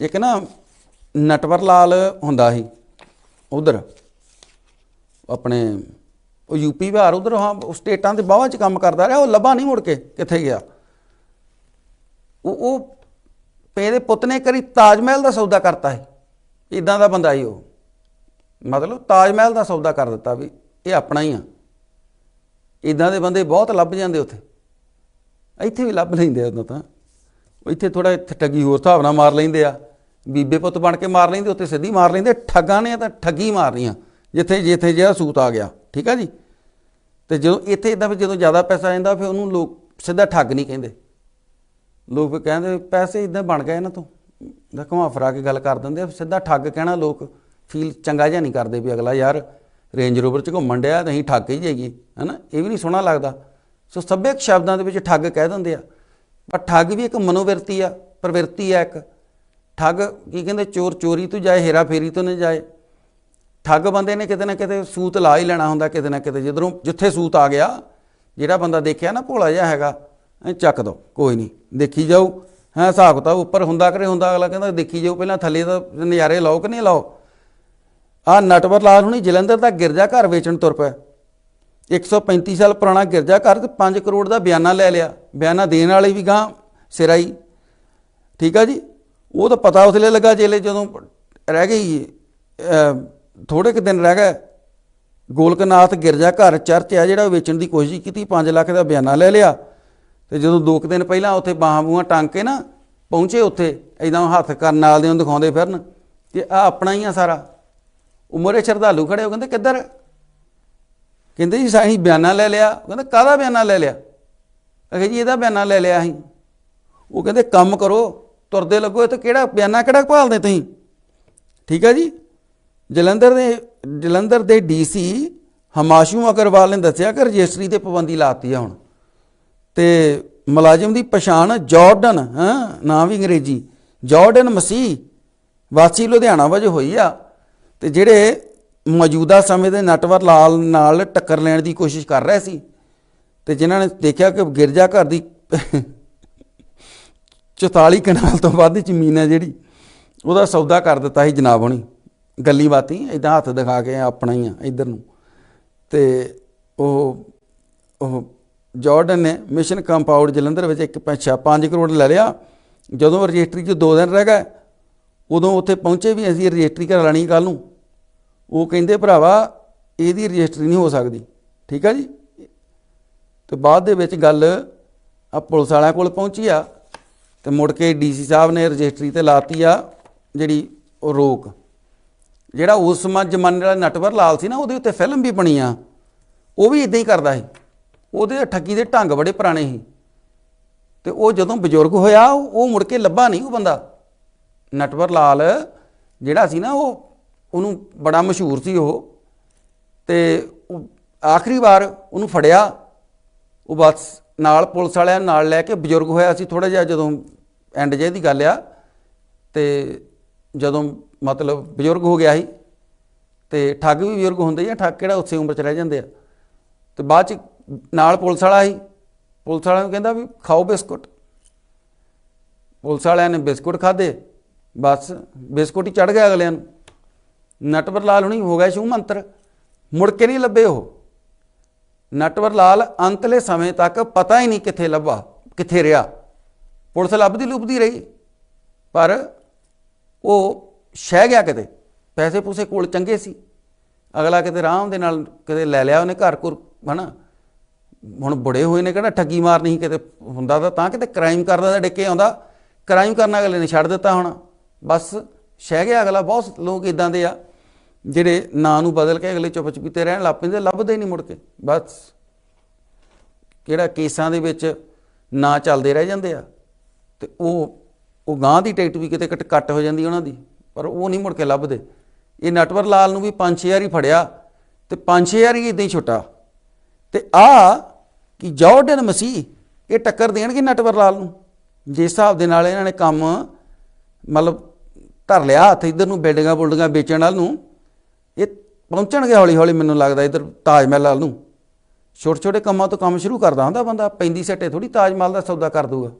ਇੱਕ ਨਾ ਨਟਵਰ ਲਾਲ ਹੁੰਦਾ ਸੀ, ਉਧਰ। ਆਪਣੇ ਉਹ ਯੂਪੀ ਬਿਹਾਰ ਉਧਰ, ਹਾਂ ਸਟੇਟਾਂ ਦੇ ਬਾਹਾਂ 'ਚ ਕੰਮ ਕਰਦਾ ਰਿਹਾ, ਉਹ ਲੱਭਾ ਨਹੀਂ ਮੁੜ ਕੇ ਕਿੱਥੇ ਗਿਆ। ਉਹ ਉਹ ਪੇ ਦੇ ਪੁੱਤ ਨੇ ਕਰੀ ਤਾਜ ਮਹਿਲ ਦਾ ਸੌਦਾ ਕਰਤਾ ਹੈ ਇਦਾਂ ਦਾ ਬੰਦਾ ਹੀ ਉਹ। ਮਤਲਬ ਤਾਜ ਮਹਿਲ ਦਾ ਸੌਦਾ ਕਰ ਦਿੱਤਾ ਵੀ ਇਹ ਆਪਣਾ ਹੀ ਆ। ਇਦਾਂ ਦੇ ਬੰਦੇ ਬਹੁਤ ਲੱਭ ਜਾਂਦੇ ਉੱਥੇ। ਇੱਥੇ ਵੀ ਲੱਭ ਲੈਂਦੇ ਆ ਉਦੋਂ ਤਾਂ। ਇੱਥੇ ਥੋੜਾ ਇੱਥੇ ਠੱਗੀ ਹੋਰ ਹਿਸਾਬ ਨਾਲ ਮਾਰ ਲੈਂਦੇ ਆ। ਬੀਬੇ ਪੁੱਤ ਬਣ ਕੇ ਮਾਰ ਲੈਂਦੇ, ਉੱਥੇ ਸਿੱਧੀ ਮਾਰ ਲੈਂਦੇ, ਠੱਗਾਂ ਨੇ ਤਾਂ ਠੱਗੀ ਮਾਰਨੀ ਆ ਜਿੱਥੇ ਜਿੱਥੇ ਜਿਹੜਾ ਸੂਤ ਆ ਗਿਆ, ਠੀਕ ਆ ਜੀ? ਤੇ ਜਦੋਂ ਇੱਥੇ ਇਦਾਂ ਵੀ ਜਦੋਂ ਜ਼ਿਆਦਾ ਪੈਸਾ ਆ ਜਾਂਦਾ ਫਿਰ ਉਹਨੂੰ ਲੋਕ ਸਿੱਧਾ ਠੱਗ ਨਹੀਂ ਕਹਿੰਦੇ। ਲੋਕ ਫਿਰ ਕਹਿੰਦੇ, ਪੈਸੇ ਇਦਾਂ ਬਣ ਗਏ ਇਹਨਾਂ ਤੋਂ। ਦਾ ਘੁਮਾ ਫਰਾ ਕੇ ਗੱਲ ਕਰ ਦਿੰਦੇ ਆ ਸਿੱਧਾ ਠੱਗ ਕਹਿਣਾ ਲੋਕ ਫੀਲ ਚੰਗਾ ਜਿਹਾ ਨਹੀਂ ਕਰਦੇ ਵੀ ਅਗਲਾ ਯਾਰ ਰੇਂਜ ਰੋਵਰ ਚ ਘੁੰਮਣ ਡਿਆ, ਤਾਂ ਅਸੀਂ ਠੱਗ ਹੀ ਜਾਈਏ, ਹਨਾ? ਇਹ ਵੀ ਨਹੀਂ ਸੋਹਣਾ ਲੱਗਦਾ। ਸੋ ਸੱਭਿਅਕ ਸ਼ਬਦਾਂ ਦੇ ਵਿੱਚ ਠੱਗ ਕਹਿ ਦਿੰਦੇ ਆ। ਪਰ ਠੱਗ ਵੀ ਇੱਕ ਮਨੋਵਿਰਤੀ ਆ, ਪ੍ਰਵਿਰਤੀ ਆ ਇੱਕ। ਠੱਗ ਕੀ ਕਹਿੰਦੇ, ਚੋਰ ਚੋਰੀ ਤੋਂ ਜਾਏ, ਹੇਰਾ ਫੇਰੀ ਤੋਂ ਨਾ ਜਾਏ। ਠੱਗ ਬੰਦੇ ਨੇ ਕਿਤੇ ਨਾ ਕਿਤੇ ਸੂਤ ਲਾ ਹੀ ਲੈਣਾ ਹੁੰਦਾ ਕਿਤੇ ਨਾ ਕਿਤੇ। ਜਿੱਧਰੋਂ ਜਿੱਥੇ ਸੂਤ ਆ ਗਿਆ, ਜਿਹੜਾ ਬੰਦਾ ਦੇਖਿਆ ਨਾ ਭੋਲਾ ਜਿਹਾ ਹੈਗਾ ਚੱਕ ਦੋ, ਕੋਈ ਨਹੀਂ, ਦੇਖੀ ਜਾਓ ਹਾਂ, ਹਿਸਾਬ ਕਿਤਾਬ ਉੱਪਰ ਹੁੰਦਾ ਕਰੇ ਹੁੰਦਾ, ਅਗਲਾ ਕਹਿੰਦਾ ਦੇਖੀ ਜਾਓ ਪਹਿਲਾਂ ਥੱਲੇ ਦਾ ਨਜ਼ਾਰੇ ਲਾਓ ਕਿ ਨਹੀਂ ਲਾਓ। ਆ ਨਟਵਰ ਲਾਲ ਹੁਣੀ ਜਲੰਧਰ ਦਾ ਗਿਰਜਾ ਘਰ ਵੇਚਣ ਤੁਰ ਪਿਆ। 135 ਸਾਲ ਪੁਰਾਣਾ ਗਿਰਜਾ ਘਰ ਤੇ 5 ਕਰੋੜ ਦਾ ਬਿਆਨਾ ਲੈ ਲਿਆ। ਬਿਆਨਾ ਦੇਣ ਵਾਲੇ ਵੀ ਗਾਂ ਸਿਰਾਈ। ਠੀਕ ਆ ਜੀ? ਉਹ ਤਾਂ ਪਤਾ ਉਸਲੇ ਲੱਗਾ ਜੇਲੇ ਜਦੋਂ ਰਹਿ ਗਈ। ਅਹ, ਥੋੜੇ ਕੁ ਦਿਨ ਰਹਿ ਗਏ। ਗੋਲਕਨਾਥ ਗਿਰਜਾ ਘਰ ਚਰਚ ਆ ਜਿਹੜਾ ਉਹ ਵੇਚਣ ਦੀ ਕੋਸ਼ਿਸ਼ ਕੀਤੀ। 5 ਲੱਖ ਦਾ ਬਿਆਨਾ ਲੈ ਲਿਆ। ਤੇ ਜਦੋਂ ਦੋ ਕੁ ਦਿਨ ਪਹਿਲਾਂ ਉੱਥੇ ਬਾਹਾਂ ਬੂਹਾਂ ਟੰਗ ਕੇ ਨਾ ਪਹੁੰਚੇ ਉੱਥੇ ਐਦਾਂ ਹੱਥ ਕਰਨ ਨਾਲ ਦੇ ਨੂੰ ਦਿਖਾਉਂਦੇ ਫਿਰਨ ਕਿ ਆ ਆਪਣਾ ਹੀ ਆ ਸਾਰਾ। ਉਮਰੇ ਸ਼ਰਧਾਲੂ ਖੜੇ ਉਹ ਕਹਿੰਦੇ ਕਿੱਧਰ? ਕਹਿੰਦੇ ਜੀ ਸਾਹੀਂ ਬਿਆਨਾ ਲੈ ਲਿਆ। ਉਹ ਕਹਿੰਦਾ, ਕਾਹਦਾ ਬਿਆਨਾ ਲੈ ਲਿਆ? ਅਖੇ ਜੀ, ਇਹਦਾ ਬਿਆਨਾ ਲੈ ਲਿਆ ਅਸੀਂ। ਉਹ ਕਹਿੰਦੇ, ਕੰਮ ਕਰੋ, ਤੁਰਦੇ ਲੱਗੋ, ਇਹ ਤਾਂ ਕਿਹੜਾ ਬਿਆਨਾ ਕਿਹੜਾ ਭਾਲਦੇ ਤੁਸੀਂ? ਠੀਕ ਹੈ ਜੀ? ਜਲੰਧਰ ਦੇ ਜਲੰਧਰ ਦੇ ਡੀਸੀ ਹਮਾਸ਼ੂ ਅਗਰਵਾਲ ਨੇ ਦੱਸਿਆ ਕਿ ਰਜਿਸਟਰੀ ਤੇ ਪਾਬੰਦੀ ਲਾਤੀ ਆ ਹੁਣ। ਤੇ ਮੁਲਾਜ਼ਮ ਦੀ ਪਛਾਣ ਜਾਰਡਨ, ਹਾਂ, ਨਾਂ ਵੀ ਅੰਗਰੇਜ਼ੀ, ਜਾਰਡਨ ਮਸੀਹ, ਵਾਸੀ ਲੁਧਿਆਣਾ ਵਜੋਂ ਹੋਈ ਆ। ਤੇ ਜਿਹੜੇ ਮੌਜੂਦਾ ਸਮੇਂ ਦੇ ਨਟਵਰ ਲਾਲ ਨਾਲ ਟੱਕਰ ਲੈਣ ਦੀ ਕੋਸ਼ਿਸ਼ ਕਰ ਰਿਹਾ ਸੀ ਤੇ ਜਿਨ੍ਹਾਂ ਨੇ ਦੇਖਿਆ ਕਿ ਗਿਰਜਾ ਘਰ ਦੀ 44 ਕਨਾਲ ਤੋਂ ਵੱਧ ਜ਼ਮੀਨ ਹੈ ਜਿਹੜੀ, ਉਹਦਾ ਸੌਦਾ ਕਰ ਦਿੱਤਾ ਸੀ ਜਨਾਬ ਹੁਣੀ। ਗੱਲੀ ਬਾਤੀ ਇਦਾਂ ਹੱਥ ਦਿਖਾ ਕੇ ਆਪਣਾ ਹੀ ਆ, ਇਧਰ ਨੂੰ। ਤੇ ਉਹ ਉਹ ਜਾਰਡਨ ਨੇ ਮਿਸ਼ਨ ਕੰਪਾਊਂਡ ਜਲੰਧਰ ਵਿੱਚ ਇੱਕ ਪੈਸਾ 5 ਕਰੋੜ ਲੈ ਲਿਆ। ਜਦੋਂ ਰਜਿਸਟਰੀ 'ਚ 2 ਦਿਨ ਰਹਿ ਗਏ, ਉਦੋਂ ਉੱਥੇ ਪਹੁੰਚੇ ਵੀ ਅਸੀਂ ਰਜਿਸਟਰੀ ਕਰਾ ਲੈਣੀ ਕੱਲ ਨੂੰ। ਉਹ ਕਹਿੰਦੇ, ਭਰਾਵਾ, ਇਹਦੀ ਰਜਿਸਟਰੀ ਨਹੀਂ ਹੋ ਸਕਦੀ। ਠੀਕ ਆ ਜੀ? ਤੇ ਬਾਅਦ ਦੇ ਵਿੱਚ ਗੱਲ ਆ ਪੁਲਿਸ ਵਾਲਿਆਂ ਕੋਲ ਪਹੁੰਚੀ ਆ ਤੇ ਮੁੜ ਕੇ ਡੀਸੀ ਸਾਹਿਬ ਨੇ ਰਜਿਸਟਰੀ ਤੇ ਲਾਤੀ ਆ ਜਿਹੜੀ ਉਹ ਰੋਕ। ਜਿਹੜਾ ਉਸ ਜ਼ਮਾਨੇ ਵਾਲਾ ਨਟਵਰ ਲਾਲ ਸੀ ਨਾ, ਉਹਦੇ ਉੱਤੇ ਫਿਲਮ ਵੀ ਬਣੀ ਆ। ਉਹ ਵੀ ਇਦਾਂ ਹੀ ਕਰਦਾ ਸੀ। ਉਹਦੇ ਠੱਗੀ ਦੇ ਢੰਗ ਬੜੇ ਪੁਰਾਣੇ ਸੀ। ਤੇ ਉਹ ਜਦੋਂ ਬਜ਼ੁਰਗ ਹੋਇਆ, ਉਹ ਮੁੜ ਕੇ ਲੱਭਾ ਨਹੀਂ ਉਹ ਬੰਦਾ। ਨਟਵਰ ਲਾਲ ਜਿਹੜਾ ਸੀ ਨਾ, ਉਹ ਉਹਨੂੰ ਬੜਾ ਮਸ਼ਹੂਰ ਸੀ ਉਹ ਤੇ ਆਖਰੀ ਵਾਰ ਉਹਨੂੰ ਫੜਿਆ, ਉਹ ਬਸ ਨਾਲ ਪੁਲਿਸ ਵਾਲਿਆਂ ਨਾਲ ਲੈ ਕੇ ਬਜ਼ੁਰਗ ਹੋਇਆ ਸੀ ਥੋੜਾ ਜਿਹਾ ਜਦੋਂ ਐਂਡ ਜੇ ਦੀ ਗੱਲ ਆ ਤੇ ਜਦੋਂ ਮਤਲਬ ਬਜ਼ੁਰਗ ਹੋ ਗਿਆ ਸੀ ਤੇ ਠੱਗ ਵੀ ਬਜ਼ੁਰਗ ਹੁੰਦੇ ਆ ਠੱਗ ਕਿਹੜਾ ਉਸੇ ਉਮਰ 'ਚ ਰਹਿ ਜਾਂਦੇ ਆ। ਤੇ ਬਾਅਦ 'ਚ ਨਾਲ ਪੁਲਿਸ ਵਾਲਾ ਸੀ, ਪੁਲਿਸ ਵਾਲਿਆਂ ਨੂੰ ਕਹਿੰਦਾ ਵੀ ਖਾਓ ਬਿਸਕੁਟ। ਪੁਲਿਸ ਵਾਲਿਆਂ ਨੇ ਬਿਸਕੁਟ ਖਾਦੇ ਬਸ ਬਿਸਕੁਟ ਹੀ ਚੜ ਗਿਆ ਅਗਲਿਆਂ ਨੂੰ। ਨਟਵਰ ਲਾਲ ਹੁਣੀ ਹੋ ਗਿਆ ਸ਼ੂ ਮੰਤਰ। ਮੁੜ ਕੇ ਨਹੀਂ ਲੱਭੇ ਉਹ। ਨਟਵਰ ਲਾਲ ਅੰਤਲੇ ਸਮੇਂ ਤੱਕ ਪਤਾ ਹੀ ਨਹੀਂ ਕਿੱਥੇ ਲੱਭਾ, ਕਿੱਥੇ ਰਿਹਾ। ਪੁਲਿਸ ਲੱਭਦੀ ਲੁਭਦੀ ਰਹੀ, ਪਰ ਉਹ ਸ਼ਹਿ ਗਿਆ ਕਿਤੇ। ਪੈਸੇ ਪੂਸੇ ਕੋਲ ਚੰਗੇ ਸੀ। ਅਗਲਾ ਕਿਤੇ ਆਰਾਮ ਦੇ ਨਾਲ ਕਿਤੇ ਲੈ ਲਿਆ ਉਹਨੇ ਘਰ ਘੁਰ, ਹਨਾ। ਹੁਣ ਬੁੜੇ ਹੋਏ ਨੇ ਕਿਹੜਾ ਠੱਗੀ ਮਾਰਨੀ ਸੀ ਕਿਤੇ ਹੁੰਦਾ ਤਾਂ ਤਾਂ ਕਿਤੇ ਕ੍ਰਾਈਮ ਕਰਦਾ ਤਾਂ ਡਿੱਕੇ ਆਉਂਦਾ। ਕ੍ਰਾਈਮ ਕਰਨਾ ਅਗਲੇ ਨੇ ਛੱਡ ਦਿੱਤਾ ਹੁਣ। ਬਸ ਸ਼ਹਿ ਗਿਆ ਅਗਲਾ, ਬਹੁਤ ਲੋਕ ਇਦਾਂ ਦੇ ਆ। ਜਿਹੜੇ ਨਾਂ ਨੂੰ ਬਦਲ ਕੇ ਅਗਲੇ ਚੁੱਪ ਚੁਪੀਤੇ ਰਹਿਣ ਲੱਗ ਪੈਂਦੇ, ਲੱਭਦੇ ਹੀ ਨਹੀਂ ਮੁੜ ਕੇ, ਬਸ। ਕਿਹੜਾ ਕੇਸਾਂ ਦੇ ਵਿੱਚ ਨਾਂ ਚੱਲਦੇ ਰਹਿ ਜਾਂਦੇ ਆ, ਤੇ ਉਹ ਉਹ ਗਾਂ ਦੀ ਟਿਕਟ ਵੀ ਕਿਤੇ ਕੱਟ ਕੱਟ ਹੋ ਜਾਂਦੀ ਉਹਨਾਂ ਦੀ, ਪਰ ਉਹ ਨਹੀਂ ਮੁੜ ਕੇ ਲੱਭਦੇ। ਇਹ ਨਟਵਰ ਲਾਲ ਨੂੰ ਵੀ 5-6 ਵਾਰੀ ਫੜਿਆ, ਤੇ 5-6 ਵਾਰੀ ਇਦਾਂ ਹੀ ਛੁੱਟਾ। ਤੇ ਆ ਕਿ ਜਾਰਡਨ ਮਸੀਹ, ਇਹ ਟੱਕਰ ਦੇਣਗੇ ਨਟਵਰ ਲਾਲ ਨੂੰ। ਜਿਸ ਹਿਸਾਬ ਦੇ ਨਾਲ ਇਹਨਾਂ ਨੇ ਕੰਮ ਮਤਲਬ ਧਰ ਲਿਆ, ਹੱਥ ਇਧਰ ਨੂੰ ਬਿਲਡਿੰਗਾਂ ਬੁਲਡਿੰਗਾਂ ਵੇਚਣ ਵਾਲ ਨੂੰ ਪਹੁੰਚਣਗੇ ਹੌਲੀ ਹੌਲੀ ਮੈਨੂੰ ਲੱਗਦਾ ਇਧਰ ਤਾਜ ਮਹਿਲ ਵਾਲ ਨੂੰ। ਛੋਟੇ ਛੋਟੇ ਕੰਮਾਂ ਤੋਂ ਕੰਮ ਸ਼ੁਰੂ ਕਰਦਾ ਹੁੰਦਾ ਬੰਦਾ ਪੈਂਦੀ ਸੱਟੇ ਥੋੜੀ ਤਾਜ ਮਹਿਲ ਦਾ ਸੌਦਾ ਕਰ ਦੂਗਾ।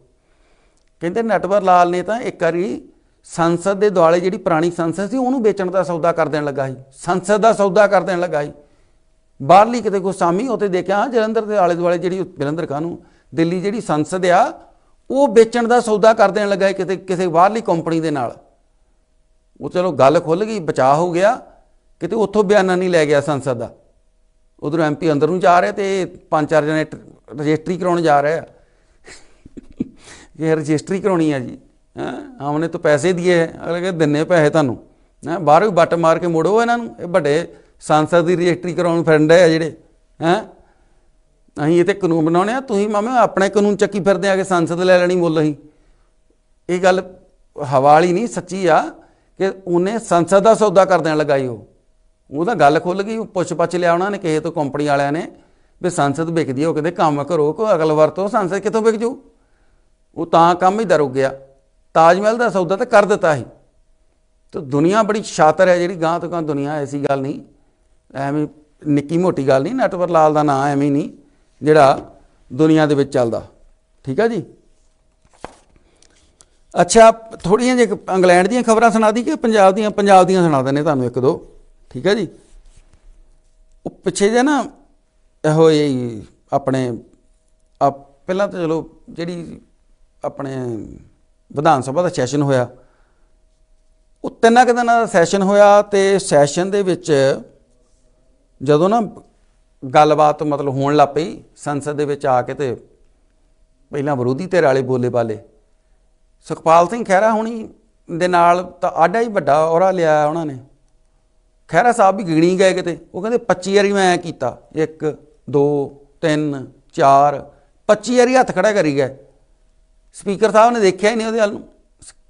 ਕਹਿੰਦੇ ਨਟਵਰ ਲਾਲ ਨੇ ਤਾਂ ਇੱਕ ਵਾਰੀ ਸੰਸਦ ਦੇ ਦੁਆਲੇ ਜਿਹੜੀ ਪੁਰਾਣੀ ਸੰਸਦ ਸੀ ਉਹਨੂੰ ਵੇਚਣ ਦਾ ਸੌਦਾ ਕਰ ਦੇਣ ਲੱਗਾ ਸੀ। ਸੰਸਦ ਦਾ ਸੌਦਾ ਕਰ ਦੇਣ ਲੱਗਾ ਸੀ। ਬਾਹਰਲੀ ਕਿਤੇ ਕੋਈ ਸਾਮੀ ਉਤੇ ਦੇਖਿਆ ਹਾਂ, ਜਲੰਧਰ ਦੇ ਆਲੇ ਦੁਆਲੇ ਜਿਹੜੀ ਜਲੰਧਰ ਕਾਨੂੰ ਦਿੱਲੀ ਜਿਹੜੀ ਸੰਸਦ ਆ ਉਹ ਵੇਚਣ ਦਾ ਸੌਦਾ ਕਰ ਦੇਣ ਲੱਗਾ ਕਿਤੇ ਕਿਸੇ ਬਾਹਰਲੀ ਕੰਪਨੀ ਦੇ ਨਾਲ। ਉਹ ਚਲੋ ਗੱਲ ਖੁੱਲ ਗਈ ਬਚਾਅ ਹੋ ਗਿਆ। ਕਿਤੇ ਉੱਥੋਂ ਬਿਆਨਾ ਨਹੀਂ ਲੈ ਗਿਆ ਸੰਸਦ ਦਾ। ਉਧਰ ਐਮਪੀ ਅੰਦਰ ਨੂੰ ਜਾ ਰਿਹਾ ਤੇ ਪੰਜ ਚਾਰ ਜਣੇ ਰਜਿਸਟਰੀ ਕਰਾਉਣ ਜਾ ਰਹੇ। ਆ ਇਹ ਰਜਿਸਟਰੀ ਕਰਾਉਣੀ ਆ ਜੀ, ਹਾਂ? ਹਮਨੇ ਤਾਂ ਪੈਸੇ ਦਿਏ, ਅਗਲੇ ਕਹਿੰਦੇ ਦਿੰਨੇ ਪੈਸੇ ਤੁਹਾਨੂੰ। ਹੈਂ? ਬਾਹਰੋਂ ਵੀ ਬੱਟ ਮਾਰ ਕੇ ਮੋੜੋ ਇਹਨਾਂ ਨੂੰ। ਇਹ ਵੱਡੇ ਸੰਸਦ ਦੀ ਰਜਿਸਟਰੀ ਕਰਾਉਣ ਫਿਰਨ ਆ ਜਿਹੜੇ, ਹੈਂ? ਅਸੀਂ ਇਹ ਤੇ ਕਾਨੂੰਨ ਬਣਾਉਣੇ ਆ, ਤੁਸੀਂ ਮਾਮੇ ਆਪਣੇ ਕਾਨੂੰਨ ਚੱਕੀ ਫਿਰਦੇ ਆ ਕਿ ਸੰਸਦ ਲੈ ਲੈਣੀ ਮੁੱਲ ਅਸੀਂ। ਇਹ ਗੱਲ ਹਵਾ ਵਾਲੀ ਨਹੀਂ, ਸੱਚੀ ਆ ਕਿ ਉਹਨੇ ਸੰਸਦ ਦਾ ਸੌਦਾ ਕਰਦਿਆਂ ਦੇਣ ਲਗਾਈ ਉਹ। ਉਹ ਤਾਂ ਗੱਲ ਖੁੱਲ ਗਈ ਉਹ ਪੁੱਛ ਪੱਛ ਲਿਆ ਉਹਨਾਂ ਨੇ ਕਿਸੇ ਤੋਂ ਕੰਪਨੀ ਵਾਲਿਆਂ ਨੇ ਵੀ ਸੰਸਦ ਵਿਕਦੀ ਆ, ਉਹ ਕਹਿੰਦੇ ਕੰਮ ਕਰੋ ਕੋ ਅਗਲ ਤੋਂ ਸੰਸਦ ਕਿੱਥੋਂ ਵਿਕ ਜੂ? ਉਹ ਤਾਂ ਕੰਮ ਹੀ ਦਰ ਗਿਆ। ਤਾਜ ਮਹਿਲ ਦਾ ਸੌਦਾ ਤਾਂ ਕਰ ਦਿੱਤਾ ਸੀ। ਤੇ ਦੁਨੀਆ ਬੜੀ ਸ਼ਾਤਰ ਹੈ ਜਿਹੜੀ ਗਾਂ ਤੋਂ ਗਾਂ ਦੁਨੀਆ ਐਸੀ ਗੱਲ ਨਹੀਂ। ਐਵੇਂ ਨਿੱਕੀ ਮੋਟੀ ਗੱਲ ਨਹੀਂ ਨਟਵਰ ਲਾਲ ਦਾ ਨਾਂ ਐਵੇਂ ਹੀ ਨਹੀਂ ਜਿਹੜਾ ਦੁਨੀਆ ਦੇ ਵਿੱਚ ਚੱਲਦਾ। ਠੀਕ ਆ ਜੀ? ਅੱਛਾ ਥੋੜੀਆਂ ਜਿਹੀ ਇੰਗਲੈਂਡ ਦੀਆਂ ਖਬਰਾਂ ਸੁਣਾ ਦੀ ਕਿ ਪੰਜਾਬ ਦੀਆਂ ਪੰਜਾਬ ਦੀਆਂ ਸੁਣਾ ਦਿੰਦੇ ਤੁਹਾਨੂੰ ਇੱਕ ਦੋ। ਠੀਕ ਹੈ ਜੀ? ਉਹ ਪਿੱਛੇ ਜੇ ਨਾ ਇਹੋ ਜਿਹੀ ਆਪਣੇ ਆ ਪਹਿਲਾਂ ਤਾਂ ਚਲੋ ਜਿਹੜੀ ਆਪਣੇ ਵਿਧਾਨ ਸਭਾ ਦਾ ਸੈਸ਼ਨ ਹੋਇਆ, ਉਹ ਤਿੰਨਾਂ ਕੁ ਦਿਨਾਂ ਦਾ ਸੈਸ਼ਨ ਹੋਇਆ ਤੇ ਸੈਸ਼ਨ ਦੇ ਵਿੱਚ ਜਦੋਂ ਨਾ ਗੱਲਬਾਤ ਮਤਲਬ ਹੋਣ ਲੱਗ ਪਈ, ਸੰਸਦ ਦੇ ਵਿੱਚ ਆ ਕੇ ਤੇ ਪਹਿਲਾਂ ਵਿਰੋਧੀ ਧਿਰ ਵਾਲੇ ਬੋਲੇ ਬਾਲੇ, ਸੁਖਪਾਲ ਸਿੰਘ ਖਹਿਰਾ ਹੁਣੀ ਦੇ ਨਾਲ ਤਾਂ ਆਡਾ ਹੀ ਵੱਡਾ ਔਰਾ ਲਿਆ ਉਹਨਾਂ ਨੇ। ਖਹਿਰਾ ਸਾਹਿਬ ਵੀ ਗਿਣੀ ਗਏ ਕਿਤੇ। ਉਹ ਕਹਿੰਦੇ 25 ਵਾਰੀ ਮੈਂ ਐ ਕੀਤਾ। 1 2 3 4 25 ਵਾਰੀ ਹੱਥ ਖੜਾ ਕਰੀ ਗਏ। ਸਪੀਕਰ ਸਾਹਿਬ ਨੇ ਦੇਖਿਆ ਹੀ ਨਹੀਂ ਉਹਦੇ ਵੱਲ ਨੂੰ।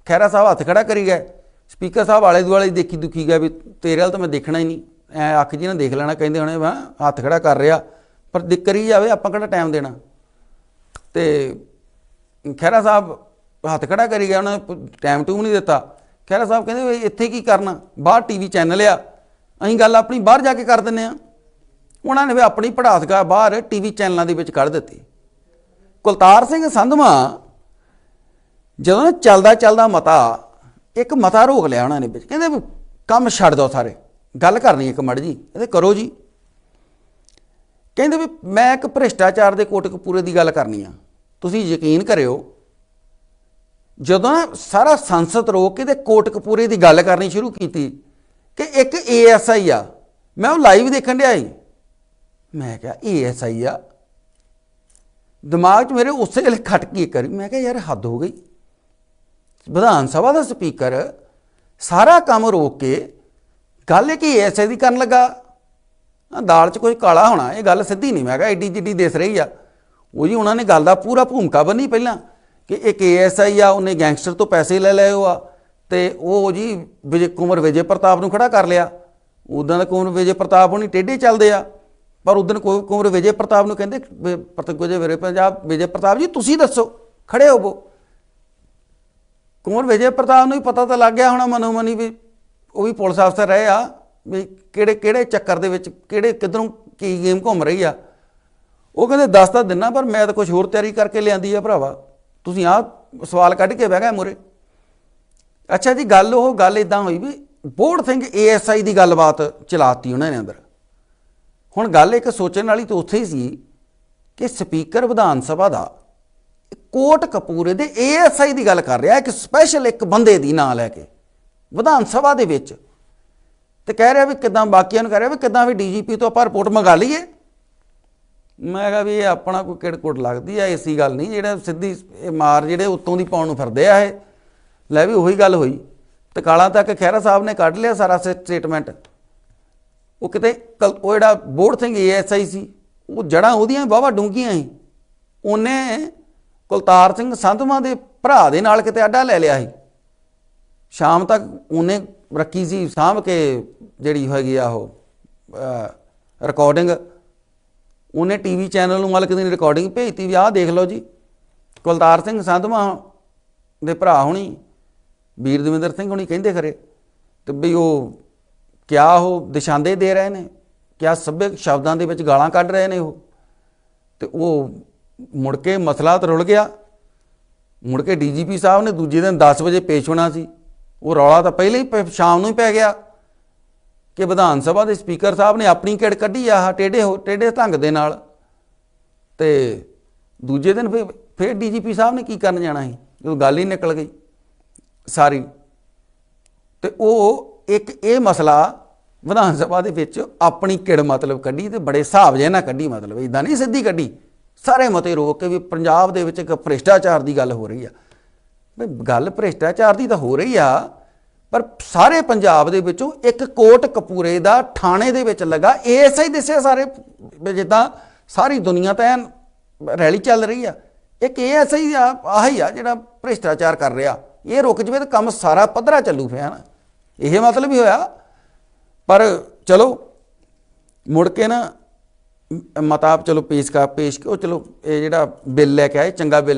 ਖਹਿਰਾ ਸਾਹਿਬ ਹੱਥ ਖੜਾ ਕਰੀ ਗਏ। ਸਪੀਕਰ ਸਾਹਿਬ ਆਲੇ ਦੁਆਲੇ ਦੇਖੀ ਦੁਖੀ ਗਿਆ ਵੀ ਤੇਰੇ ਵੱਲ ਤਾਂ ਮੈਂ ਦੇਖਣਾ ਹੀ ਨਹੀਂ। ਐ ਅੱਖ ਜੀ ਨਾਲ ਦੇਖ ਲੈਣਾ, ਕਹਿੰਦੇ ਹੁਣੇ ਵਾ ਹੱਥ ਖੜਾ ਕਰ ਰਿਹਾ। ਪਰ ਦਿੱਕਰ ਹੀ ਜਾਵੇ, ਆਪਾਂ ਕਿਹੜਾ ਟਾਈਮ ਦੇਣਾ? ਤੇ ਖਹਿਰਾ ਸਾਹਿਬ ਹੱਥ ਖੜਾ ਕਰੀ ਗਿਆ ਉਹਨਾਂ ਨੇ ਟਾਈਮ ਟੂਮ ਨਹੀਂ ਦਿੱਤਾ। ਖਹਿਰਾ ਸਾਹਿਬ ਕਹਿੰਦੇ ਵੀ ਇੱਥੇ ਕੀ ਕਰਨਾ? ਬਾਹਰ ਟੀਵੀ ਚੈਨਲ ਆ। ਅਸੀਂ ਗੱਲ ਆਪਣੀ ਬਾਹਰ ਜਾ ਕੇ ਕਰ ਦਿੰਨੇ ਆ ਉਹਨਾਂ ਨੇ ਵੀ ਆਪਣੀ ਪੜਾਸਗਾ ਬਾਹਰ ਟੀਵੀ ਚੈਨਲਾਂ ਦੇ ਵਿੱਚ ਕੱਢ ਦਿੱਤੀ। ਕੁਲਤਾਰ ਸਿੰਘ ਸੰਧਵਾ ਜਦੋਂ ਨਾ ਚੱਲਦਾ ਚੱਲਦਾ ਮਤਾ, ਇੱਕ ਮਤਾ ਰੋਕ ਲਿਆ ਉਹਨਾਂ ਨੇ ਵਿੱਚ। ਕਹਿੰਦੇ ਵੀ ਕੰਮ ਛੱਡ ਦਿਓ ਸਾਰੇ, ਗੱਲ ਕਰਨੀ ਇੱਕ ਮੜ ਜੀ। ਇਹਦੇ ਕਰੋ ਜੀ। ਕਹਿੰਦੇ ਵੀ ਮੈਂ ਇੱਕ ਭ੍ਰਿਸ਼ਟਾਚਾਰ ਦੇ ਕੋਟਕਪੂਰੇ ਦੀ ਗੱਲ ਕਰਨੀ ਆ। ਤੁਸੀਂ ਯਕੀਨ ਕਰਿਓ, ਜਦੋਂ ਨਾ ਸਾਰਾ ਸੰਸਦ ਰੋਕ ਕੇ ਤੇ ਕੋਟਕਪੂਰੇ ਦੀ ਗੱਲ ਕਰਨੀ ਸ਼ੁਰੂ ਕੀਤੀ ਕਿ ਇੱਕ ਏਐਸਆਈ ਆ। ਮੈਂ ਉਹ ਲਾਈਵ ਦੇਖਣ ਡਿਆ ਸੀ। ਮੈਂ ਕਿਹਾ ਏਐਸਆਈ ਆ। ਦਿਮਾਗ 'ਚ ਮੇਰੇ ਉਸੇ ਵੇਲੇ ਖਟਕੀ ਇੱਕ ਕਰੀ ਮੈਂ ਕਿਹਾ, ਯਾਰ, ਹੱਦ ਹੋ ਗਈ। ਵਿਧਾਨ ਸਭਾ ਦਾ ਸਪੀਕਰ ਸਾਰਾ ਕੰਮ ਰੋਕ ਕੇ ਗੱਲ ਇਹ ਕਿ ਐਸਏ ਦੀ ਕਰਨ ਲੱਗਾ। ਦਾਲ 'ਚ ਕੋਈ ਕਾਲਾ ਹੋਣਾ, ਇਹ ਗੱਲ ਸਿੱਧੀ ਨਹੀਂ। ਮੈਂ ਕਿਹਾ ਐਡੀ ਜਿੱਡੀ ਦਿਸ ਰਹੀ ਆ। ਉਹ ਜੀ ਉਹਨਾਂ ਨੇ ਗੱਲ ਦਾ ਪੂਰਾ ਭੂਮਿਕਾ ਬੰਨੀ ਪਹਿਲਾਂ ਕਿ ਇੱਕ ਏਐਸਆਈ ਆ, ਉਹਨੇ ਗੈਂਗਸਟਰ ਤੋਂ ਪੈਸੇ ਲੈ ਲਏ ਉਹ ਆ। ਤੇ ਉਹ ਜੀ ਵਿਜੇ ਕੁਮਰ ਵਿਜੇ ਪ੍ਰਤਾਪ ਨੂੰ ਖੜਾ ਕਰ ਲਿਆ। ਉਦਾਂ ਦਾ ਕੁਮਰ ਵਿਜੇ ਪ੍ਰਤਾਪ ਹੁਣੀ ਟੇਢੇ ਚੱਲਦੇ ਆ। ਪਰ ਉਦੋਂ ਕੋਈ ਕੁਮਰ ਵਿਜੇ ਪ੍ਰਤਾਪ ਨੂੰ ਕਹਿੰਦੇ, ਵੀ ਪ੍ਰਤੀਕ ਵਿਜੇ ਵੀਰੇ ਪੰਜਾਬ, ਵਿਜੇ ਪ੍ਰਤਾਪ ਜੀ, ਤੁਸੀਂ ਦੱਸੋ, ਖੜੇ ਹੋਵੋ। ਕੁੰਵਰ ਵਿਜੇ ਪ੍ਰਤਾਪ ਨੂੰ ਵੀ ਪਤਾ ਤਾਂ ਲੱਗ ਗਿਆ ਹੋਣਾ ਮਨੋਮਨੀ ਵੀ, ਉਹ ਵੀ ਪੁਲਿਸ ਅਫਸਰ ਰਹੇ ਆ, ਵੀ ਕਿਹੜੇ ਕਿਹੜੇ ਚੱਕਰ ਦੇ ਵਿੱਚ ਕਿਹੜੇ ਕਿਧਰੋਂ ਕੀ ਗੇਮ ਘੁੰਮ ਰਹੀ ਆ। ਉਹ ਕਹਿੰਦੇ, ਦੱਸ ਤਾਂ ਦਿਨਾ, ਪਰ ਮੈਂ ਤਾਂ ਕੁਝ ਹੋਰ ਤਿਆਰੀ ਕਰਕੇ ਲਿਆਂਦੀ ਆ ਭਰਾਵਾ। ਤੁਸੀਂ ਆਹ ਸਵਾਲ ਕੱਢ ਕੇ ਬਹਿ ਗਏ ਮੂਰੇ ਅੱਛਾ ਜੀ, ਗੱਲ ਉਹ, ਗੱਲ ਇਦਾਂ ਹੋਈ ਵੀ ਬੋੜ ਸਿੰਘ ਏਐਸਆਈ ਦੀ ਗੱਲਬਾਤ ਚਲਾਤੀ ਉਹਨਾਂ ਨੇ ਅੰਦਰ। ਹੁਣ ਗੱਲ ਇੱਕ ਸੋਚਣ ਵਾਲੀ ਤਾਂ ਉੱਥੇ ਹੀ ਸੀ ਕਿ ਸਪੀਕਰ ਵਿਧਾਨ ਸਭਾ ਦਾ ਕੋਟ ਕਪੂਰੇ ਦੇ ਏਐਸਆਈ ਦੀ ਗੱਲ ਕਰ ਰਿਹਾ, ਇੱਕ ਸਪੈਸ਼ਲ ਇੱਕ ਬੰਦੇ ਦੀ ਨਾਂ ਲੈ ਕੇ, ਵਿਧਾਨ ਸਭਾ ਦੇ ਵਿੱਚ। ਤੇ ਕਹਿ ਰਿਹਾ ਵੀ ਕਿਦਾਂ, ਬਾਕੀਆਂ ਨੂੰ ਕਹਿ ਰਿਹਾ ਵੀ ਕਿਦਾਂ ਵੀ ਡੀਜੀਪੀ ਤੋਂ ਆਪਾਂ ਰਿਪੋਰਟ ਮੰਗਾ ਲਈਏ। ਮੈਂ ਕਿਹਾ ਵੀ ਇਹ ਆਪਣਾ ਕੋਈ ਕਿੜਕੁੜ ਲੱਗਦੀ ਆ ਐਸੀ ਗੱਲ ਨਹੀਂ, ਜਿਹੜਾ ਸਿੱਧੀ ਇਹ ਮਾਰ ਜਿਹੜੇ ਉੱਤੋਂ ਦੀ ਪਾਉਣ ਨੂੰ ਫਿਰਦੇ ਆ ਇਹ। ਲੈ ਵੀ ਉਹੀ ਗੱਲ ਹੋਈ। ਤਕਾਲਾਂ ਤੱਕ ਖਹਿਰਾ ਸਾਹਿਬ ਨੇ ਕੱਢ ਲਿਆ ਸਾਰਾ ਸਟੇਟਮੈਂਟ ਉਹ ਕਿਤੇ ਕਲ- ਉਹ ਜਿਹੜਾ ਬੋੜ ਸਿੰਘ ਏਐਸਆਈ ਸੀ, ਉਹ ਜੜਾਂ ਉਹਦੀਆਂ ਵਾਵਾ ਡੂੰਘੀਆਂ ਸੀ। ਉਹਨੇ ਕੁਲਤਾਰ ਸਿੰਘ ਸੰਧਵਾਂ ਦੇ ਭਰਾ ਦੇ ਨਾਲ ਕਿਤੇ ਅੱਡਾ ਲੈ ਲਿਆ ਸੀ। ਸ਼ਾਮ ਤੱਕ ਉਹਨੇ ਰੱਖੀ ਸੀ ਸਾਂਭ ਕੇ ਜਿਹੜੀ ਹੈਗੀ ਆ ਉਹ ਰਿਕਾਰਡਿੰਗ ਉਹਨੇ ਟੀਵੀ ਚੈਨਲ ਨੂੰ ਮਾਲਕ ਦੀ ਰਿਕਾਰਡਿੰਗ ਭੇਜਤੀ ਵੀ ਆਹ ਦੇਖ ਲਓ ਜੀ। ਕੁਲਤਾਰ ਸਿੰਘ ਸੰਧਵਾਂ ਦੇ ਭਰਾ ਹੋਣੀ। ਵੀਰ ਦਵਿੰਦਰ ਸਿੰਘ ਹੁਣੀ ਕਹਿੰਦੇ ਖਰੇ, ਤੇ ਵੀ ਉਹ ਕਿਆ ਉਹ ਦਿਸ਼ਾਂਦੇ ਦੇ ਰਹੇ ਨੇ, ਕਿਆ ਸਭਿਅਕ ਸ਼ਬਦਾਂ ਦੇ ਵਿੱਚ ਗਾਲਾਂ ਕੱਢ ਰਹੇ ਨੇ ਉਹ? ਤੇ ਉਹ ਮੁੜ ਕੇ ਮਸਲਾ ਤਾਂ ਰੁਲ ਗਿਆ। ਮੁੜ ਕੇ ਡੀਜੀਪੀ ਸਾਹਿਬ ਨੇ ਦੂਜੇ ਦਿਨ 10 ਵਜੇ ਪੇਸ਼ ਹੋਣਾ ਸੀ। ਉਹ ਰੌਲਾ ਤਾਂ ਪਹਿਲੇ ਹੀ ਸ਼ਾਮ ਨੂੰ ਹੀ ਪੈ ਗਿਆ ਕਿ ਵਿਧਾਨ ਸਭਾ ਦੇ ਸਪੀਕਰ ਸਾਹਿਬ ਨੇ ਆਪਣੀ ਕਿੜ ਕੱਢੀ ਆਹ ਟੇਡੇ ਹੋ ਟੇਡੇ ਢੰਗ ਦੇ ਨਾਲ। ਤੇ ਦੂਜੇ ਦਿਨ ਫਿਰ ਫਿਰ ਡੀਜੀਪੀ ਸਾਹਿਬ ਨੇ ਕੀ ਕਰਨ ਜਾਣਾ ਸੀ? ਜਦੋਂ ਗੱਲ ਹੀ ਨਿਕਲ ਗਈ। ਸਾਰੀ। ਤੇ ਉਹ ਇੱਕ ਇਹ ਮਸਲਾ ਵਿਧਾਨ ਸਭਾ ਦੇ ਵਿੱਚ ਆਪਣੀ ਕਿੜ ਮਤਲਬ ਕੱਢੀ ਤੇ ਬੜੇ ਹਿਸਾਬ ਜੇ ਨਾਲ ਕੱਢੀ ਮਤਲਬ ਇਦਾਂ ਨਹੀਂ ਸਿੱਧੀ ਕੱਢੀ। ਸਾਰੇ ਮਤੇ ਰੋਕ ਕੇ ਵੀ ਪੰਜਾਬ ਦੇ ਵਿੱਚ ਇੱਕ ਭ੍ਰਿਸ਼ਟਾਚਾਰ ਦੀ ਗੱਲ ਹੋ ਰਹੀ ਆ। ਬਈ ਗੱਲ ਭ੍ਰਿਸ਼ਟਾਚਾਰ ਦੀ ਤਾਂ ਹੋ ਰਹੀ ਆ, ਪਰ ਸਾਰੇ ਪੰਜਾਬ ਦੇ ਵਿੱਚੋਂ ਇੱਕ ਕੋਟ ਕਪੂਰੇ ਦਾ ਥਾਣੇ ਦੇ ਵਿੱਚ ਲੱਗਾ ਐਸਾ ਹੀ ਦਿਸਿਆ ਸਾਰੇ ਜਿੱਦਾਂ ਸਾਰੀ ਦੁਨੀਆ ਤਾਂ ਐਨ ਰੈਲੀ ਚੱਲ ਰਹੀ ਆ। ਇੱਕ ਇਹ ਐਸਾ ਹੀ ਆਹੀ ਆ ਜਿਹੜਾ ਭ੍ਰਿਸ਼ਟਾਚਾਰ ਕਰ ਰਿਹਾ। ਇਹ ਰੁਕ ਜਵੇ ਤਾਂ ਕੰਮ ਸਾਰਾ ਪੱਧਰਾ ਚੱਲੂ ਪਿਆ ਨਾ। ਇਹ ਮਤਲਬ ਹੀ ਹੋਇਆ। ਪਰ ਚਲੋ, ਮੁੜ ਕੇ ਨਾ ਮ- ਮਤਾ ਚਲੋ ਪੇਸ਼ ਕਰ, ਪੇਸ਼ ਉਹ ਚਲੋ, ਇਹ ਜਿਹੜਾ ਬਿੱਲ ਲੈ ਕੇ ਆਏ, ਚੰਗਾ ਬਿੱਲ